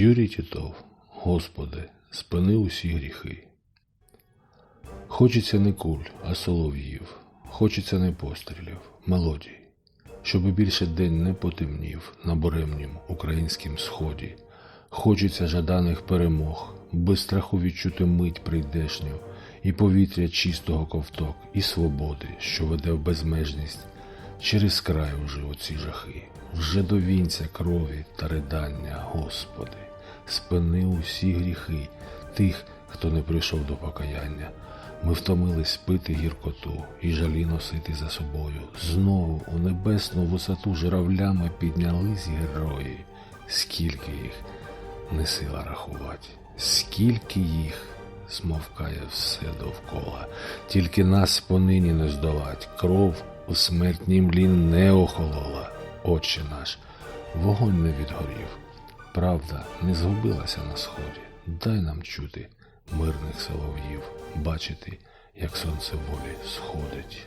Юрій Тітов, Господи, спини усі гріхи. Хочеться не куль, а солов'їв, хочеться не пострілів, мелодій, щоб більше день не потемнів на буремнім українськім сході. Хочеться жаданих перемог, без страху відчути мить прийдешню, і повітря чистого ковток, і свободи, що веде в безмежність. Через край уже оці жахи, вже до вінця крові та ридання, Господи, спини усі гріхи тих, хто не прийшов до покаяння. Ми втомились пити гіркоту і жалі носити за собою. Знову у небесну висоту журавлями піднялись герої. Скільки їх не сила рахувати, скільки їх смовкає все довкола, тільки нас понині не здолать, кров у смертній млі не охолола. Отче наш, вогонь не відгорів, правда не згубилася на сході. Дай нам чути мирних солов'їв, бачити, як сонце волі сходить.